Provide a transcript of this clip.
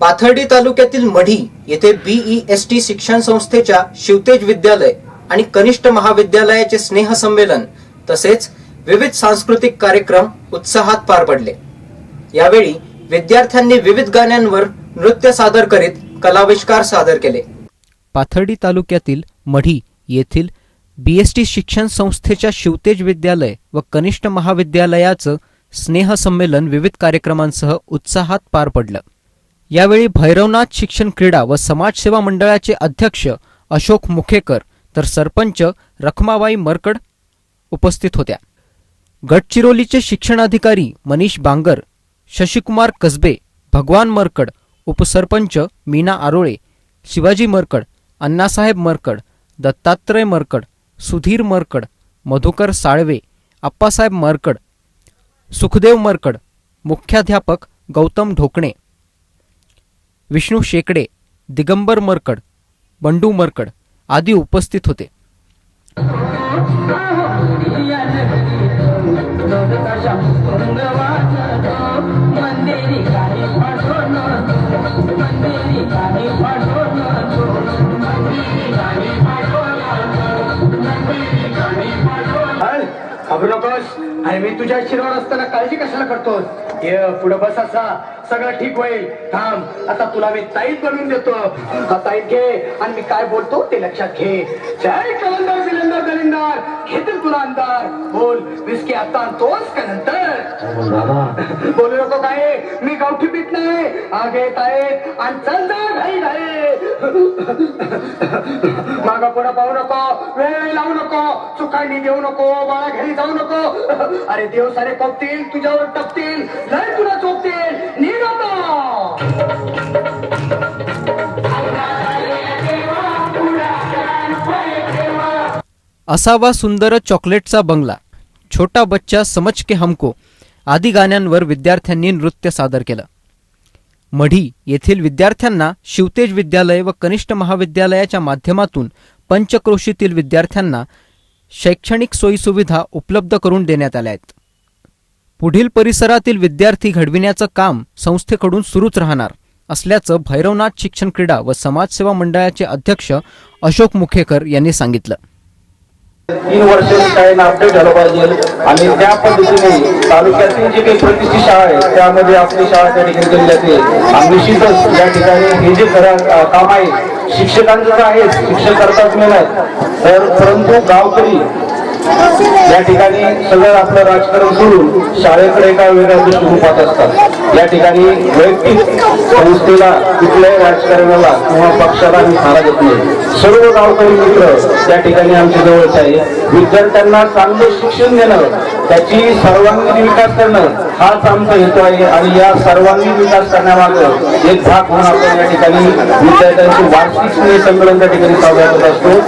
पाथर्डी तालुक्यातील मढी येथे be S T शिक्षण संस्थेच्या शिवतेज विद्यालय आणि कनिष्ठ महाविद्यालयाचे स्नेहसंमेलन तसेच विविध सांस्कृतिक कार्यक्रम उत्साहात पार पडले. यावेळी विद्यार्थ्यांनी विविध गाण्यांवर नृत्य सादर करीत कलाविष्कार सादर केले. पाथर्डी तालुक्यातील मढी येथील बीएसटी शिक्षण संस्थेच्या शिवतेज विद्यालय व कनिष्ठ महाविद्यालयाचं स्नेहसंमेलन विविध कार्यक्रमांसह उत्साहात पार पडलं. यावेळी भैरवनाथ शिक्षण क्रीडा व समाजसेवा मंडळाचे अध्यक्ष अशोक मुखेकर तर सरपंच रखमाबाई मरकड उपस्थित होत्या. गडचिरोलीचे शिक्षणाधिकारी मनीष बांगर शशिकुमार कसबे भगवान मरकड उपसरपंच मीना आरोळे शिवाजी मरकड अण्णासाहेब मरकड दत्तात्रय मरकड सुधीर मरकड मधुकर साळवे आप्पासाहेब मरकड सुखदेव मरकड मुख्याध्यापक गौतम ढोकणे विष्णू शेकडे दिगंबर मरकड बंडू मरकड आदी उपस्थित होते. मंदिरी घाबरू नकोस आणि मी तुझ्या आशीर्वाद असताना काळजी कशाला करतोस? ये पुढे बस असा. सगळं ठीक होईल. थांब. आता तुला मी ताईत बनवून देतो. हा ताईत घे. आणि मी काय बोलतो ते लक्षात घे. जय कलंदर बिलंदर दलिंदर. घेतील तुला अंधार. बोल. विस्की आता आणतोस का नंतर. बोलू नको काय मी गावठी पीत नाही. आगे आहेत आणि चल घाई घाई मागा पुढे पाहू नको. वेळ लावू नको. चुकांनी देऊ नको. बाळा घरी जाऊ नको. अरे देव सारे कोपतील. तुझ्यावर टपतील. लय तुला चोपतील. असावा सुंदर चॉकलेटचा बंगला छोटा बच्चा समज के हमको आदी गाण्यांवर विद्यार्थ्यांनी नृत्य सादर केलं. मढी येथील विद्यार्थ्यांना शिवतेज विद्यालय व कनिष्ठ महाविद्यालयाच्या माध्यमातून पंचक्रोशीतील विद्यार्थ्यांना शैक्षणिक सोयीसुविधा उपलब्ध करून देण्यात आल्या आहेत. पुढील परिसरातील विद्यार्थी घडविण्याचं काम संस्थेकडून सुरूच राहणार असल्याचं भैरवनाथ शिक्षण क्रीडा व समाजसेवा मंडळाचे अध्यक्ष अशोक मुखेकर यांनी सांगितलं. तीन वर्ष शाळेला अपडेट झालं पाहिजे. आणि त्या पद्धतीने तालुक्यातील जी काही प्रतिष्ठित शाळा आहे त्यामध्ये आपली शाळा त्या ठिकाणी केली जाते. आणि निश्चितच या ठिकाणी हे जे खरं काम आहे शिक्षकांचं तर आहे शिक्षक करतात मेहनत तर परंतु गावकरी या ठिकाणी सगळं आपलं राजकारण सोडून शाळेकडे एका वेगळ्या दृष्टिकोनात असतात. या ठिकाणी वैयक्तिक संस्थेला कुठल्याही राजकारणाला किंवा पक्षाला आम्ही सारा देत नाही. सर्व गावकरी मित्र त्या ठिकाणी आमच्या जवळच आहे. विद्यार्थ्यांना चांगलं शिक्षण देणं त्याची सर्वांगीण विकास करणं हाच आमचा हेतू आहे आणि या सर्वांगीण विकास करण्यामागं एक भाग म्हणून आपण या ठिकाणी विद्यार्थ्यांची वार्षिक स्नेह संमेलन त्या ठिकाणी साजरा करत असतो.